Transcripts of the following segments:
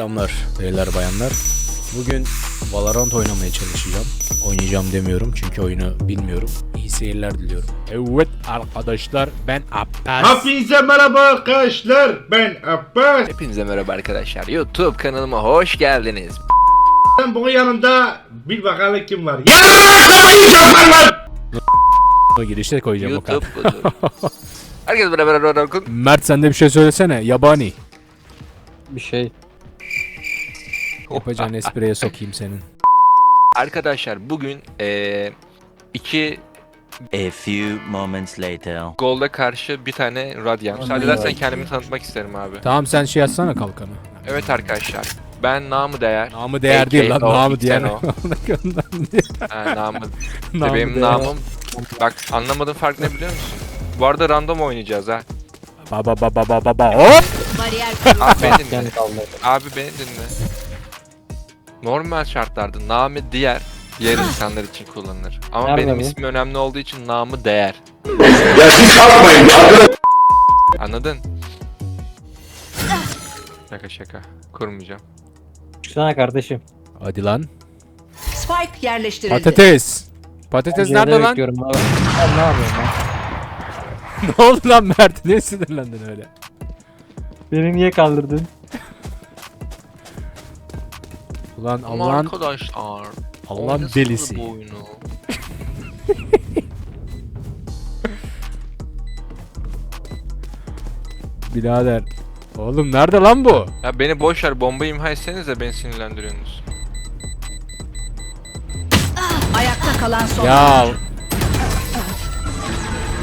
Selamlar beyler bayanlar. Bugün Valorant oynamaya çalışacağım. Oynayacağım demiyorum çünkü oyunu bilmiyorum. İyi seyirler diliyorum. Evet arkadaşlar ben Abbas. Hepinize merhaba arkadaşlar. Ben Abbas. Hepinize merhaba arkadaşlar. YouTube kanalıma hoş geldiniz. Ben bunun yanında bir bakalım kim var. Ya yiyeceğim var. Girişte koyacağım o YouTube kadar. budur. Herkes beraber. Mert sen de bir şey söylesene yabani. bir şey. Yapacağın espriye sokayım senin. Arkadaşlar bugün eee iki A few moments later. golda karşı bir tane Radiant. Müsaade edersen kendimi tanıtmak isterim abi. Tamam sen şey yazsana kalkanı. Evet arkadaşlar. Ben namı değer. Namı değer değil lan namı diğer. Xeno. Ha, namı. Namı benim değer. namım. Bak anlamadığın fark ne biliyor musun? Bu arada random oynayacağız ha. Baba baba baba baba hop. Bariyer kuruldu. Abi beni dinle. Abi beni dinle. Normal şartlarda namı diğer diğer insanlar için kullanılır. Ama Nerede benim bu? ismim önemli olduğu için namı değer. Anladın? Şaka şaka. Kurmayacağım. Çıksana kardeşim. Hadi lan. Spike yerleştirildi. Patates. Patates nerede lan? bekliyorum abi. Sen ne yapıyorsun lan? ne oldu lan Mert? Ne sinirlendin öyle? Beni niye kaldırdın? Ulan Ama Allah'ın arkadaşlar. Allah'ın delisi. Bu oyunu. birader. Oğlum nerede lan bu? Ya beni boş ver bomba imha etsenize beni sinirlendiriyorsunuz. Ayakta kalan son. Ya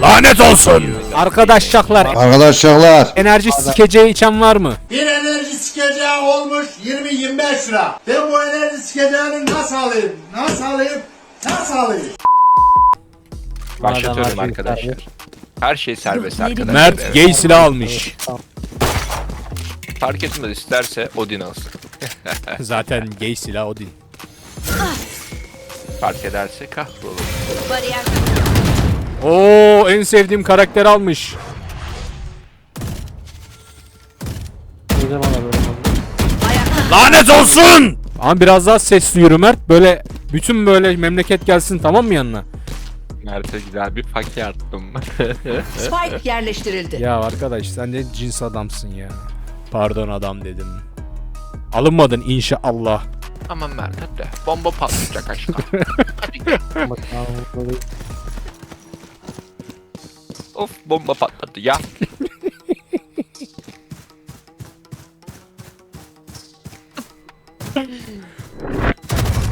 Lanet olsun. Arkadaşlar Arkadaşlar enerji sikeceği içen var mı? Bir sikeceği olmuş 20-25 lira. Ben bu enerji sikeceğini nasıl alayım? Nasıl alayım? Nasıl alayım? Başlatıyorum şey arkadaşlar. Her şey serbest arkadaşlar. Mert gay silah almış. Fark etmez isterse Odin alsın. Zaten gay silah Odin. Fark ederse kahrolur. Bariyer Oo en sevdiğim karakter almış. Ne zaman böyle Lanet olsun. Ama biraz daha sesli yürü Mert. Böyle bütün böyle memleket gelsin tamam mı yanına? Mert'e güzel bir fake attım. Spike yerleştirildi. Ya arkadaş sen de cins adamsın ya. Pardon adam dedim. Alınmadın inşallah. Aman Mert hadi. Bomba patlayacak aşkım. Of bomba patladı ya.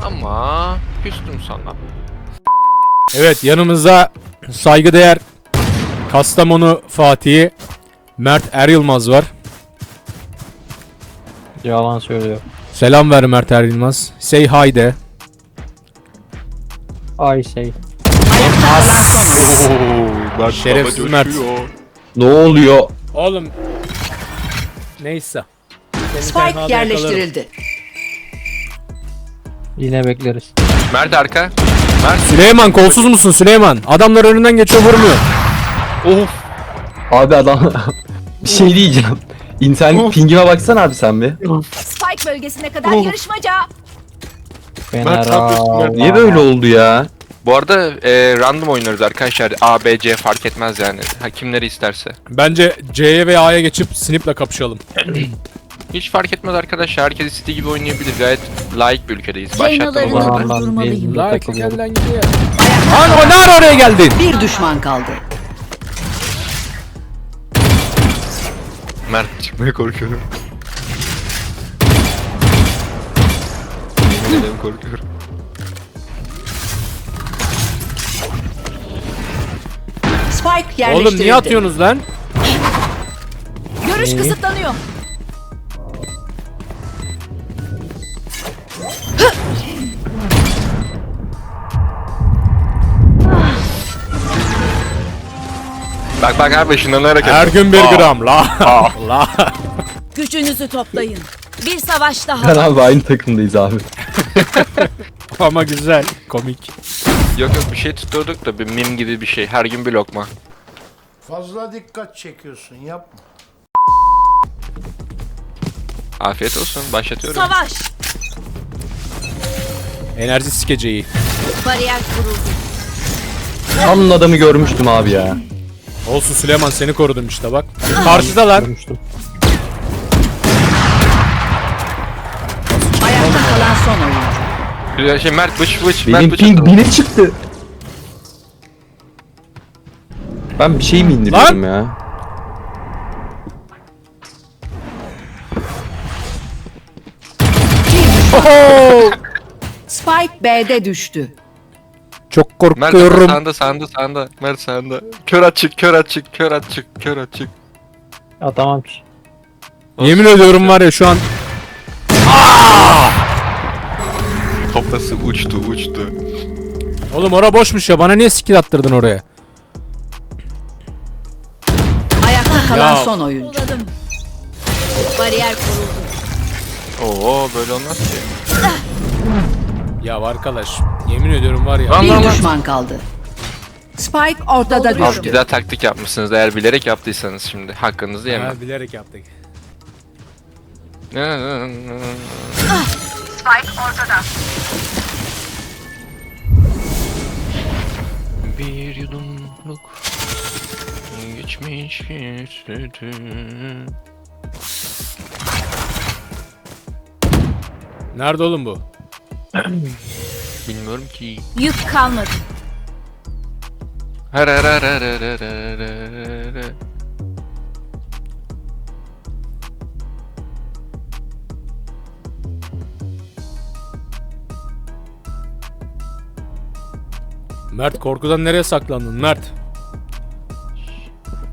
Ama küstüm sana. Evet yanımızda saygıdeğer Kastamonu Fatih'i Mert Er Yılmaz var. Yalan söylüyor. Selam ver Mert Er Yılmaz. Say hi de. Ay şey. Şerefsiz Mert. ne oluyor? Oğlum. Neyse. Seni Spike yakalarım. yerleştirildi. Yine bekleriz. Mert arka. Mert. Süleyman kolsuz musun Süleyman? Adamlar önünden geçiyor vurmuyor. Abi adam bir şey diyeceğim. İnternet pingime baksana abi sen bir. Spike bölgesine kadar yarışmaca. Fener Niye böyle oldu ya? Bu arada e, random oynuyoruz arkadaşlar. A, B, C fark etmez yani. Ha, kimleri isterse. Bence C'ye ve A'ya geçip Snip'le kapışalım. Hiç fark etmez arkadaşlar. Herkes istediği gibi oynayabilir. Gayet layık bir ülkedeyiz. Başlattım Zeyno'ların ama. orada durmalıyım. Like gel lan gidiyor. Lan o ne ara oraya geldin? Bir düşman kaldı. Mert çıkmaya korkuyorum. Yemin ederim korkuyorum. Spike yerleştirildi. Oğlum niye atıyorsunuz lan? Görüş kısıtlanıyor. Bak bak abi ışınlanarak Her gün bir Aa. gram la. la. Gücünüzü toplayın. Bir savaş daha. Ben abi aynı takımdayız abi. Ama güzel. Komik. Yok yok bir şey tutuyorduk da bir mim gibi bir şey. Her gün bir lokma. Fazla dikkat çekiyorsun yapma. Afiyet olsun. Başlatıyorum. Savaş. Enerji sikeceği. Bariyer kuruldu. Tam adamı görmüştüm abi ya. Olsun Süleyman seni korudum işte bak. Karşıda lan. Görmüştüm. Ayakta kalan son oyuncu. Ya Şey Mert bıç bıç. Mert Benim bıç. ping bine çıktı. Ben bir şey mi indiriyorum ya? Spike B'de düştü. Çok Mert korkuyorum. sağında sağında sağında. Mert sağında. Kör açık kör açık kör açık kör açık. Atamam ki. Yemin ediyorum var ya şu an Kafası uçtu uçtu. Oğlum ora boşmuş ya bana niye skill attırdın oraya? Ayakta kalan Ya. son oyuncu. Bariyer kuruldu. Oo böyle olmaz ki. Ya arkadaş yemin ediyorum var ya. Lan lan Bir lan. düşman kaldı. Spike ortada. Abi düştü. güzel taktik yapmışsınız eğer bilerek yaptıysanız şimdi. Hakkınızı yemem. Ha, bilerek yaptık. Bir yudumluk geçmiş sütü. Nerede oğlum bu? Bilmiyorum ki. Yük kalmadı. Mert korkudan nereye saklandın Mert?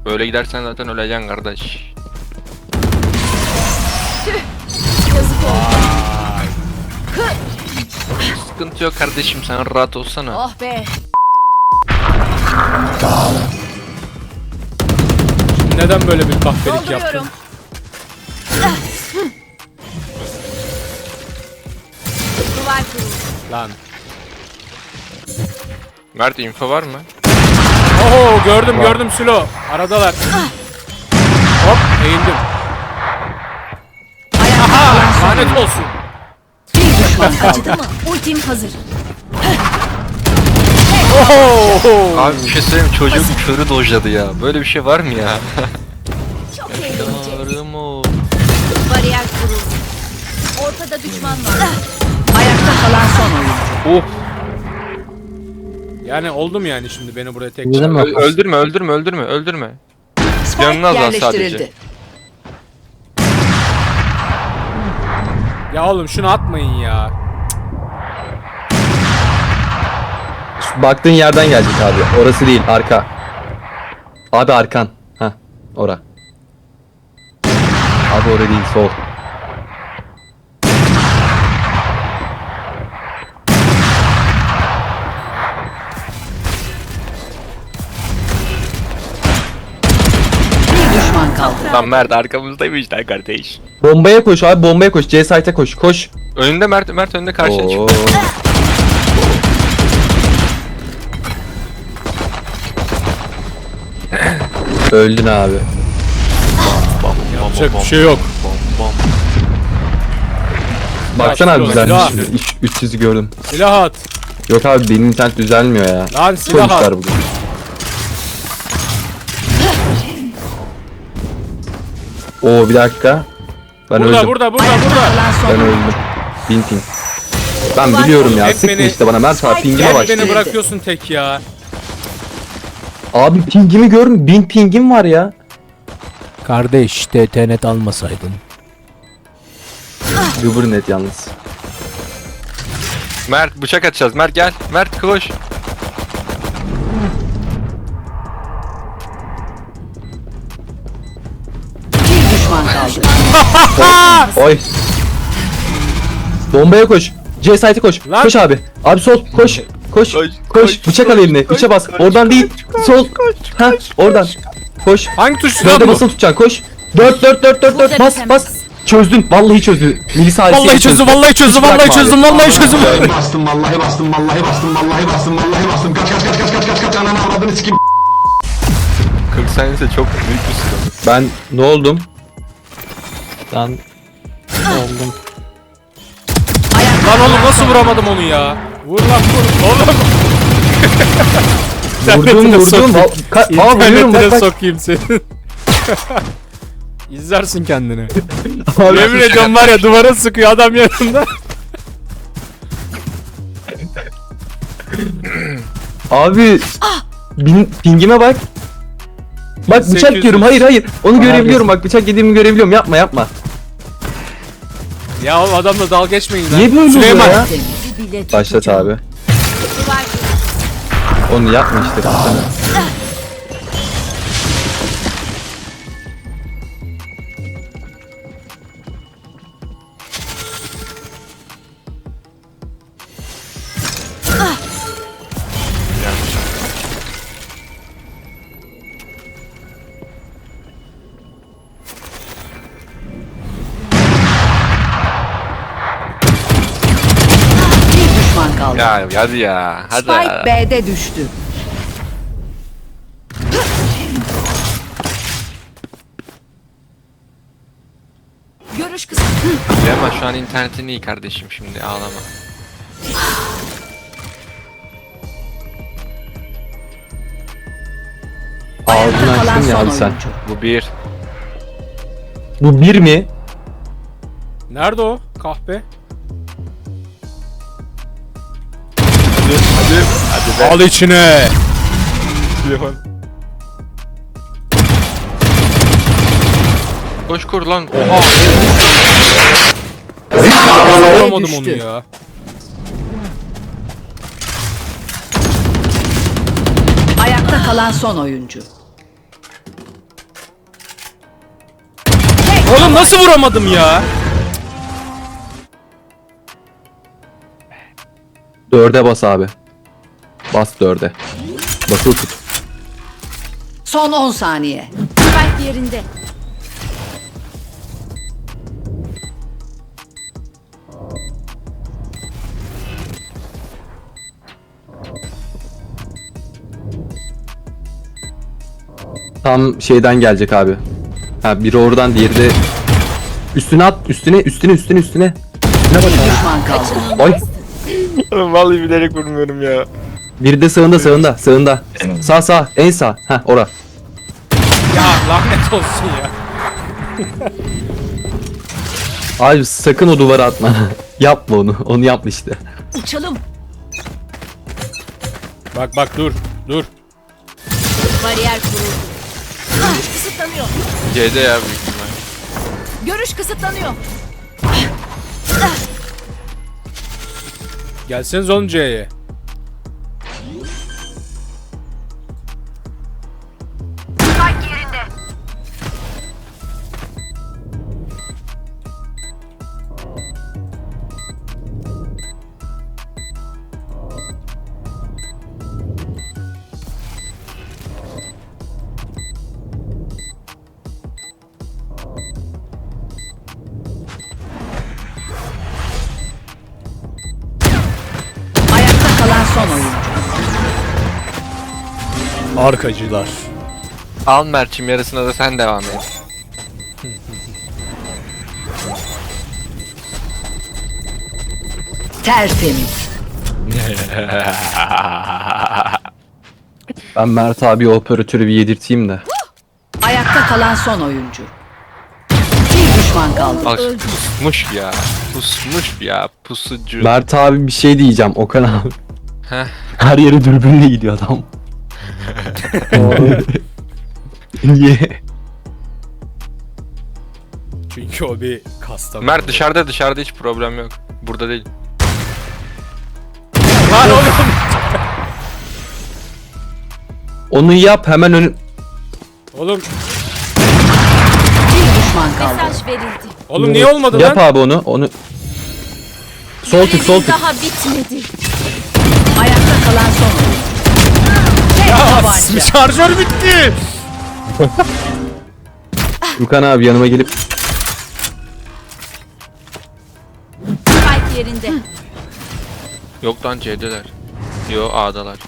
Böyle gidersen zaten öleceksin kardeş. Yazık oldu. Sıkıntı yok kardeşim sen rahat olsana. Oh be. Neden böyle bir kahpelik yaptın? Dolduruyorum. Duvar kuruldu. Lan. Mert info var mı? Oho gördüm gördüm Sülo. Aradalar. Hop eğildim. Son Lanet olsun. Acıdı mı? Ultim hazır. Oho. Abi bir şey söyleyeyim mi? çocuk körü dojladı ya. Böyle bir şey var mı ya? Çok eğlenceli. Yarım o. Bariyer kuruldu. Ortada düşman var. Ayakta kalan son oyuncu. Of. Yani oldum yani şimdi beni buraya tek Güzel mi? Ö- öldürme öldürme öldürme öldürme. Spike Yanına al lan yerleştirildi. Ya oğlum şunu atmayın ya. Şu baktığın yerden gelecek abi. Orası değil arka. Abi arkan. Ha, ora. Abi orası değil sol. Bir düşman kaldı. Lan Mert arkamızdaymış lan kardeş. Bombaya koş abi bombaya koş. C site'e koş. Koş. Önünde Mert Mert önünde karşıya çık. Oo. Öldün abi. Yapacak bir şey yok. Baksana abi düzelmiş. silah. mi? Üç- 300'ü gördüm. Silah at. Yok abi benim internet düzelmiyor ya. Lan silah at. Bugün. Oo bir dakika. Ben Burada öldüm. burada burada burada. Ben öldüm. Bin ping. Ben biliyorum ya. Hep Sıkma beni- işte bana. Mert abi pingime Hep beni bırakıyorsun tek ya. Abi pingimi görün. Bin pingim var ya. Kardeş TTNet almasaydın. Uber net yalnız. Mert bıçak atacağız. Mert gel. Mert koş. Oy. Bombaya koş. C site'e koş. Lan. Koş abi. Abi sol. Koş. Koş. Koş, Koş. koş, Bıçak al koş, eline. koş, Bıça bas. koş, Oradan değil. Sol. Ha. Oradan. Koş. Hangi tuş lan bu? basılı tutacaksın. Koş. Dört dört dört dört Burada dört. Bas bitemez. bas. Çözdün. Vallahi çözdü. Melisa Halise Vallahi çözdüm, vallahi çözdüm, vallahi çözdüm, vallahi çözdüm. bastım vallahi bastım vallahi bastım vallahi bastım vallahi bastım kaç kaç kaç kaç kaç kaç kaç ananı avradını sikim 40 saniyesi çok büyük bir süre. Ben ne oldum? Ben Oldum. Lan oğlum nasıl vuramadım onu ya? Vur lan vur. Oğlum. Vurdum İnternetine vurdum. sokayım. Ka- Aa vuruyorum İnternetine bak bak. sokayım senin. İzlersin kendini. Abi, Yemin ediyorum var ya duvara sıkıyor adam yanında. Abi. Bin, pingime bak. Bak bıçak 800. yiyorum. Hayır hayır. Onu görebiliyorum. Bak bıçak yediğimi görebiliyorum. Yapma yapma. Ya oğlum adamla dalga geçmeyin lan. Niye böyle oluyor Süleyman. ya? Başlat abi. Onu yapma işte. Ya hadi ya. Hadi. Spike B'de düştü. Görüş kısa. Ama şu an internetin iyi kardeşim şimdi ağlama. Ağzını açtın ya abi sen. Bu bir. Bu bir mi? Nerede o kahpe? Al içine. Koş kur lan. Oha. Vuramadım onu ya. Ayakta kalan son oyuncu. Oğlum nasıl vuramadım ya? Dörde bas abi. Bas dörde. Basılı tut. Son 10 saniye. Spike yerinde. Tam şeyden gelecek abi. Ha biri oradan diğeri de üstüne at üstüne üstüne üstüne üstüne. Üstüne bak Bir abi. düşman kaldı. Oy. Vallahi bilerek vurmuyorum ya. Biri de sağında sağında sağında. Sağ sağ en sağ. Ha ora. Ya lanet olsun ya. Abi sakın o duvara atma. Yapma onu. Onu yapma işte. Uçalım. Bak bak dur. Dur. Bariyer kuruldu. Görüş kısıtlanıyor. C'de ya büyük ihtimal. Görüş kısıtlanıyor. Gelseniz oğlum C'ye. Arkacılar. Al Mert'cim yarısına da sen devam et. Tertemiz. Ben Mert abi o operatörü bir yedirteyim de. Ayakta kalan son oyuncu. Bir düşman kaldı. Bak pusmuş ya. Pusmuş ya. Pusucu. Mert abi bir şey diyeceğim Okan abi. Heh. Her yere dürbünle gidiyor adam. Niye? Çünkü o bir kasta. Mert dışarıda dışarıda hiç problem yok. Burada değil. Lan oğlum. Onu yap hemen ön... Oğlum, Bir düşman kaldı. Mesaj verildi. oğlum niye olmadı Yap lan? abi onu. Onu sol tık sol tık. Daha bitmedi. Ayakta kalan son tabanca. Şarjör bitti. Yukan abi yanıma gelip Spike yerinde. Yok lan C'deler. Yo A'dalar.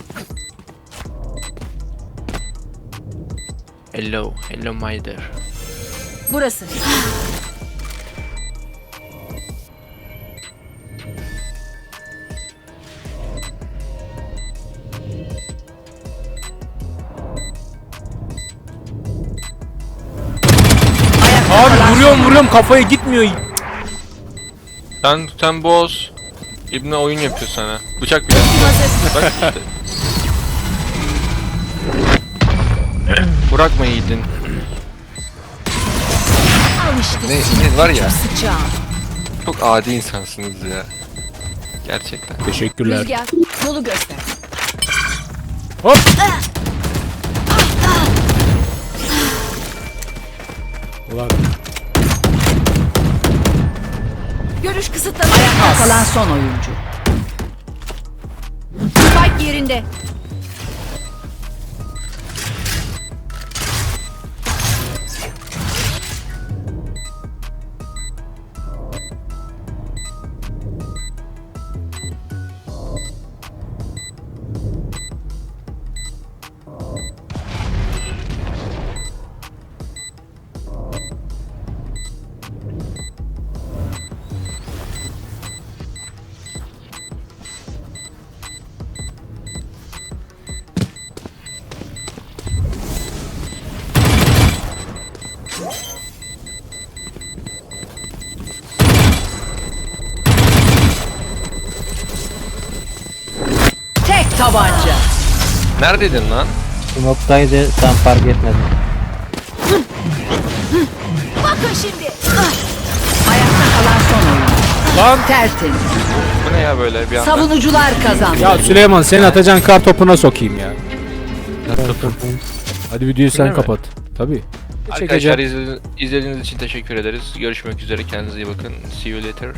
Hello, hello my dear. Burası. Vuruyorum vuruyorum kafaya gitmiyor. Sen, sen boz. İbne oyun yapıyor sana. Bıçak bile. Bak işte. İşte Ne, ne var ya çok adi insansınız ya. Gerçekten. Teşekkürler. Rüzgar yolu göster. Hop. Ulan Görüş kısıtlanıyor. Ayakta kalan son oyuncu. Spike yerinde. Tabanca. Neredeydin lan? Smoke'daydı tam fark etmedim. Bakın şimdi. Ayakta kalan son. Lan. Tertemiz. Bu ne ya böyle bir anda? Savunucular kazandı. ya Süleyman sen atacağın kar topuna sokayım ya. Hadi videoyu sen mi? kapat. Tabii. Arkadaşlar izlediğiniz, izlediğiniz için teşekkür ederiz. Görüşmek üzere. Kendinize iyi bakın. See you later.